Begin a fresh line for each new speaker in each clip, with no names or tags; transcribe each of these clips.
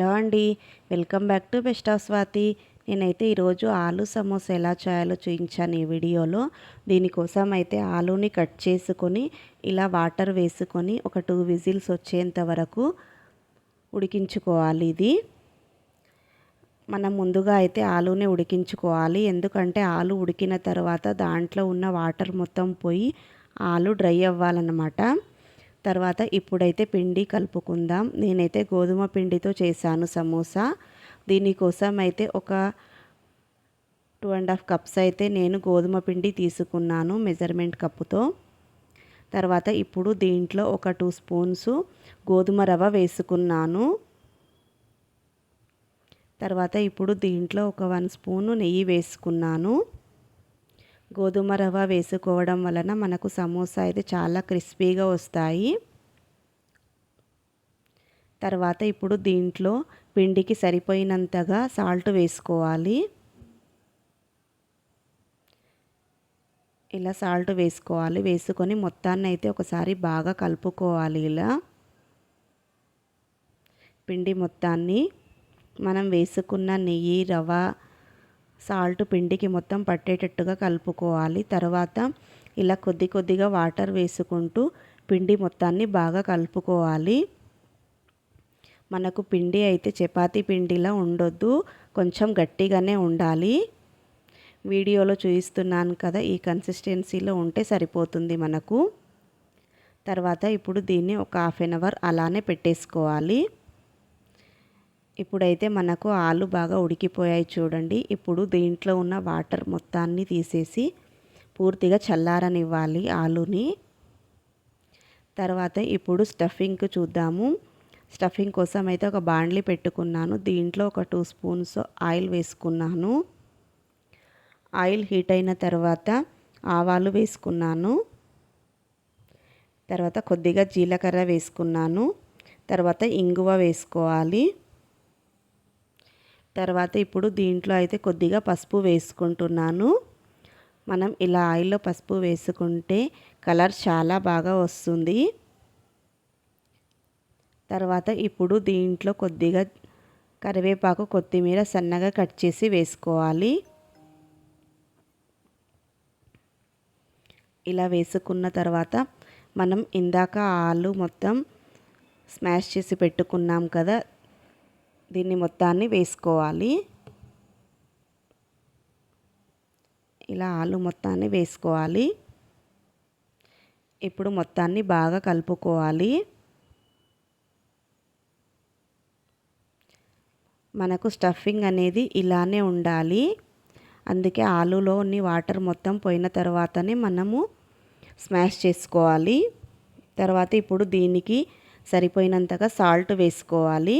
Hello అండి. Welcome back to best of Swathi. నేనైతే ఈరోజు ఆలు సమోసా ఎలా చేయాలో చూపించాను ఈ వీడియోలో. దీనికోసం అయితే ఆలూని కట్ చేసుకొని ఇలా వాటర్ వేసుకొని ఒక టూ విజిల్స్ వచ్చేంత వరకు ఉడికించుకోవాలి ఇది. మనం ముందుగా అయితే ఆలూని ఉడికించుకోవాలి. ఎందుకంటే ఆలు ఉడికిన తర్వాత దాంట్లో ఉన్న వాటర్ మొత్తం పోయి ఆలు డ్రై అవ్వాలన్నమాట. తర్వాత ఇప్పుడైతే పిండి కలుపుకుందాం. నేనైతే గోధుమ పిండితో చేశాను సమోసా. దీనికోసం అయితే ఒక టూ అండ్ హాఫ్ కప్స్ అయితే నేను గోధుమ పిండి తీసుకున్నాను మెజర్మెంట్ కప్పుతో. తర్వాత ఇప్పుడు దీంట్లో ఒక టూ స్పూన్స్ గోధుమ రవ్వ వేసుకున్నాను. తర్వాత ఇప్పుడు దీంట్లో ఒక వన్ స్పూను నెయ్యి వేసుకున్నాను. గోధుమ రవ్వ వేసుకోవడం వలన మనకు సమోసా అయితే చాలా క్రిస్పీగా వస్తాయి. తర్వాత ఇప్పుడు దీంట్లో పిండికి సరిపోయినంతగా సాల్ట్ వేసుకోవాలి. ఇలా సాల్ట్ వేసుకోవాలి. వేసుకొని మొత్తాన్ని అయితే ఒకసారి బాగా కలుపుకోవాలి ఇలా. పిండి మొత్తాన్ని మనం వేసుకున్న నెయ్యి రవ్వ సాల్ట్ పిండికి మొత్తం పట్టేటట్టుగా కలుపుకోవాలి. తర్వాత ఇలా కొద్ది కొద్దిగా వాటర్ వేసుకుంటూ పిండి మొత్తాన్ని బాగా కలుపుకోవాలి. మనకు పిండి అయితే చపాతీ పిండిలా ఉండొద్దు కొంచెం గట్టిగానే ఉండాలి. వీడియోలో చూపిస్తున్నాను కదా ఈ కన్సిస్టెన్సీలో ఉంటే సరిపోతుంది మనకు. తర్వాత ఇప్పుడు దీన్ని ఒక హాఫ్ అన్ అవర్ అలానే పెట్టేసుకోవాలి. ఇప్పుడైతే మనకు ఆలు బాగా ఉడికిపోయాయి చూడండి. ఇప్పుడు దీంట్లో ఉన్న వాటర్ మొత్తాన్ని తీసేసి పూర్తిగా చల్లారనివ్వాలి ఆలుని. తర్వాత ఇప్పుడు స్టఫింగ్ చూద్దాము. స్టఫింగ్ కోసం అయితే ఒక బాండ్లీ పెట్టుకున్నాను. దీంట్లో ఒక టూ స్పూన్స్ ఆయిల్ వేసుకున్నాను. ఆయిల్ హీట్ అయిన తర్వాత ఆవాలు వేసుకున్నాను. తర్వాత కొద్దిగా జీలకర్ర వేసుకున్నాను. తర్వాత ఇంగువ వేసుకోవాలి. తర్వాత ఇప్పుడు దీంట్లో అయితే కొద్దిగా పసుపు వేసుకుంటున్నాను. మనం ఇలా ఆయిల్లో పసుపు వేసుకుంటే కలర్ చాలా బాగా వస్తుంది. తర్వాత ఇప్పుడు దీంట్లో కొద్దిగా కరివేపాకు కొత్తిమీర సన్నగా కట్ చేసి వేసుకోవాలి. ఇలా వేసుకున్న తర్వాత మనం ఇందాక ఆలు మొత్తం స్మాష్ చేసి పెట్టుకున్నాం కదా దీన్ని మొత్తాన్ని వేసుకోవాలి. ఇలా ఆలు మొత్తాన్ని వేసుకోవాలి. ఇప్పుడు మొత్తాన్ని బాగా కలుపుకోవాలి. మనకు స్టఫింగ్ అనేది ఇలానే ఉండాలి. అందుకే ఆలులోని వాటర్ మొత్తం పోయిన తర్వాతనే మనము స్మాష్ చేసుకోవాలి. తర్వాత ఇప్పుడు దీనికి సరిపోయినంతగా సాల్ట్ వేసుకోవాలి.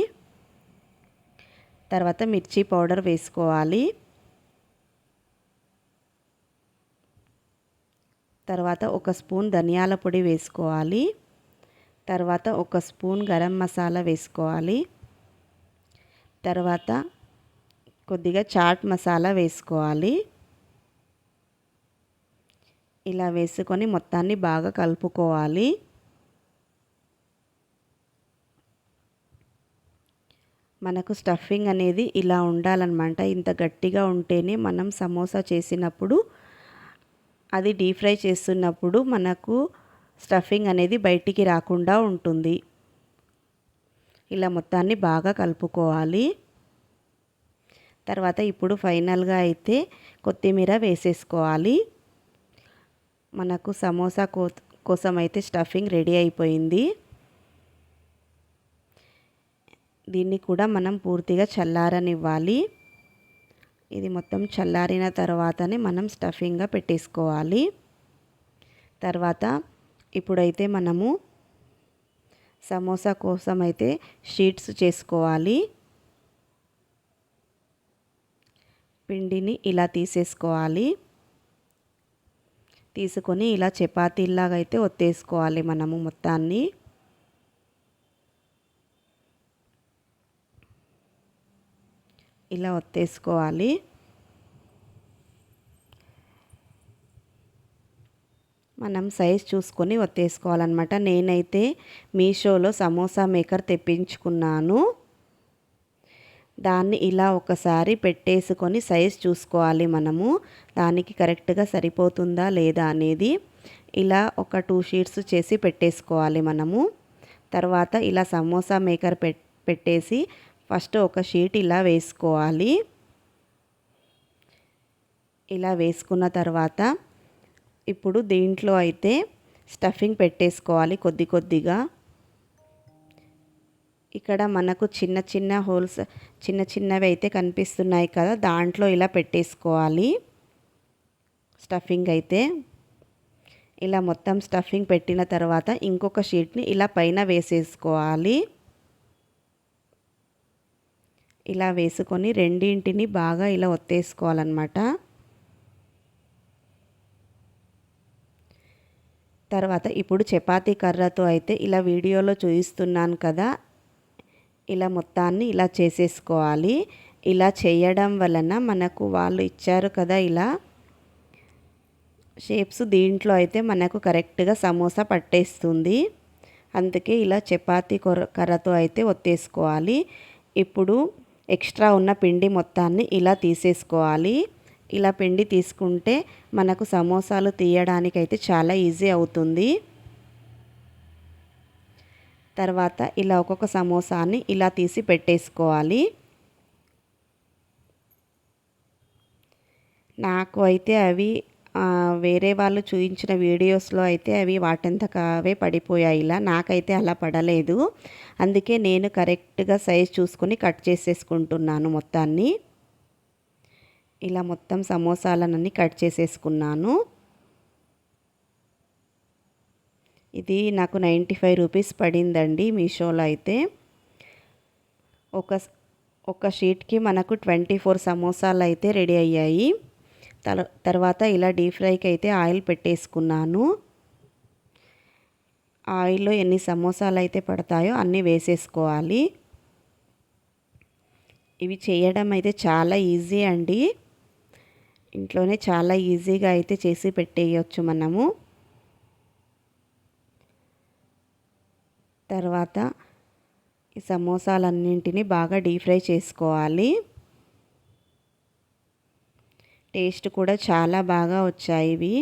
తర్వాత మిర్చి పౌడర్ వేసుకోవాలి. తర్వాత ఒక స్పూన్ ధనియాల పొడి వేసుకోవాలి. తర్వాత ఒక స్పూన్ గరం మసాలా వేసుకోవాలి. తర్వాత కొద్దిగా చాట్ మసాలా వేసుకోవాలి. ఇలా వేసుకొని మొత్తాన్ని బాగా కలుపుకోవాలి. మనకు స్టఫింగ్ అనేది ఇలా ఉండాలన్నమాట. ఇంత గట్టిగా ఉంటేనే మనం సమోసా చేసినప్పుడు అది డీప్ ఫ్రై చేస్తున్నప్పుడు మనకు స్టఫింగ్ అనేది బయటికి రాకుండా ఉంటుంది. ఇలా మొత్తాన్ని బాగా కలుపుకోవాలి. తర్వాత ఇప్పుడు ఫైనల్గా అయితే కొత్తిమీర వేసేసుకోవాలి. మనకు సమోసా కో కోసం అయితే స్టఫింగ్ రెడీ అయిపోయింది. దీన్ని కూడా మనం పూర్తిగా చల్లారనివ్వాలి. ఇది మొత్తం చల్లారిన తర్వాతనే మనం స్టఫింగ్గా పెట్టేసుకోవాలి. తర్వాత ఇప్పుడైతే మనము సమోసా కోసం అయితే షీట్స్ చేసుకోవాలి. పిండిని ఇలా తీసేసుకోవాలి. తీసుకొని ఇలా చపాతీలాగా అయితే ఒత్తేసుకోవాలి మనము మొత్తాన్ని. ఇలా ఒత్తేసుకోవాలి. మనం సైజ్ చూసుకొని ఒత్తేసుకోవాలన్నమాట. నేనైతే మీషోలో సమోసా మేకర్ తెప్పించుకున్నాను. దాన్ని ఇలా ఒకసారి పెట్టేసుకొని సైజ్ చూసుకోవాలి మనము. దానికి కరెక్ట్గా సరిపోతుందా లేదా అనేది ఇలా ఒక టూ షీట్స్ చేసి పెట్టేసుకోవాలి మనము. తర్వాత ఇలా సమోసా మేకర్ పెట్టేసి ఫస్ట్ ఒక షీట్ ఇలా వేసుకోవాలి. ఇలా వేసుకున్న తర్వాత ఇప్పుడు దీంట్లో అయితే స్టఫింగ్ పెట్టేసుకోవాలి కొద్ది కొద్దిగా. ఇక్కడ మనకు చిన్న చిన్న హోల్స్ చిన్న చిన్నవి అయితే కనిపిస్తున్నాయి కదా దాంట్లో ఇలా పెట్టేసుకోవాలి. స్టఫింగ్ అయితే ఇలా మొత్తం స్టఫింగ్ పెట్టిన తర్వాత ఇంకొక షీట్ని ఇలా పైన వేసేసుకోవాలి. ఇలా వేసుకొని రెండింటిని బాగా ఇలా ఒత్తేసుకోవాలన్నమాట. తర్వాత ఇప్పుడు చపాతీ కర్రతో అయితే ఇలా వీడియోలో చూపిస్తున్నాను కదా ఇలా మొత్తాన్ని ఇలా చేసేసుకోవాలి. ఇలా చేయడం వలన మనకు వాళ్ళు ఇచ్చారు కదా ఇలా షేప్స్ దీంట్లో అయితే మనకు కరెక్ట్గా సమోసా పట్టేస్తుంది. అందుకే ఇలా చపాతీ కొర కర్రతో అయితే ఒత్తేసుకోవాలి. ఇప్పుడు ఎక్స్ట్రా ఉన్న పిండి మొత్తాన్ని ఇలా తీసేసుకోవాలి. ఇలా పిండి తీసుకుంటే మనకు సమోసాలు తీయడానికైతే చాలా ఈజీ అవుతుంది. తర్వాత ఇలా ఒక్కొక్క సమోసాని ఇలా తీసి పెట్టేసుకోవాలి. నాకు అయితే అవి వేరే వాళ్ళు చూపించిన వీడియోస్లో అయితే అవి వాటంతకవే పడిపోయాయి ఇలా. నాకైతే అలా పడలేదు. అందుకే నేను కరెక్ట్గా సైజ్ చూసుకొని కట్ చేసేసుకుంటున్నాను మొత్తాన్ని. ఇలా మొత్తం సమోసాలన్నీ కట్ చేసేసుకున్నాను. ఇది నాకు నైంటీ ఫైవ్ రూపీస్ పడిందండి మీషోలో అయితే. ఒక ఒక షీట్కి మనకు ట్వంటీ ఫోర్ సమోసాలు అయితే రెడీ అయ్యాయి. తర్వాత ఇలా డీప్ ఫ్రైకి అయితే ఆయిల్ పెట్టేసుకున్నాను. ఆయిల్లో ఎన్ని సమోసాలు అయితే పడతాయో అన్నీ వేసేసుకోవాలి. ఇవి చేయడం అయితే చాలా ఈజీ అండి. ఇంట్లోనే చాలా ఈజీగా అయితే చేసి పెట్టేయచ్చు మనము. తర్వాత ఈ సమోసాలన్నింటినీ బాగా డీప్ ఫ్రై చేసుకోవాలి. టేస్ట్ కూడా చాలా బాగా వచ్చాయి ఇవి.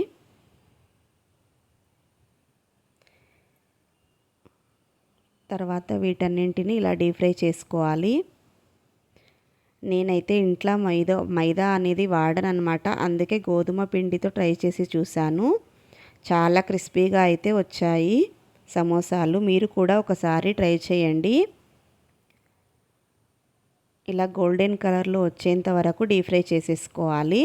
తర్వాత వీటన్నింటిని ఇలా డీప్ ఫ్రై చేసుకోవాలి. నేనైతే ఇంట్లో మైదా మైదా అనేది వాడను అనమాట అందుకే గోధుమ పిండితో ట్రై చేసి చూశాను. చాలా క్రిస్పీగా అయితే వచ్చాయి సమోసాలు. మీరు కూడా ఒకసారి ట్రై చేయండి. ఇలా గోల్డెన్ కలర్లో వచ్చేంత వరకు డీప్ ఫ్రై చేసేసుకోవాలి.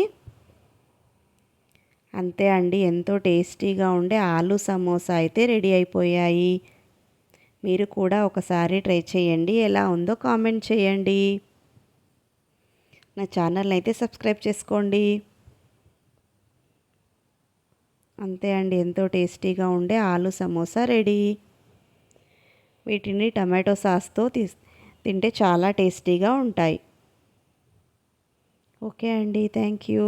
అంతే అండి ఎంతో టేస్టీగా ఉండే ఆలు సమోసా అయితే రెడీ అయిపోయాయి. మీరు కూడా ఒకసారి ట్రై చేయండి ఎలా ఉందో కామెంట్ చేయండి. నా ఛానల్ని అయితే సబ్స్క్రైబ్ చేసుకోండి. అంతే అండి ఎంతో టేస్టీగా ఉండే ఆలు సమోసా రెడీ. వీటిని టమాటో సాస్తో తింటే చాలా టేస్టీగా ఉంటాయి. ఓకే అండి. Thank you.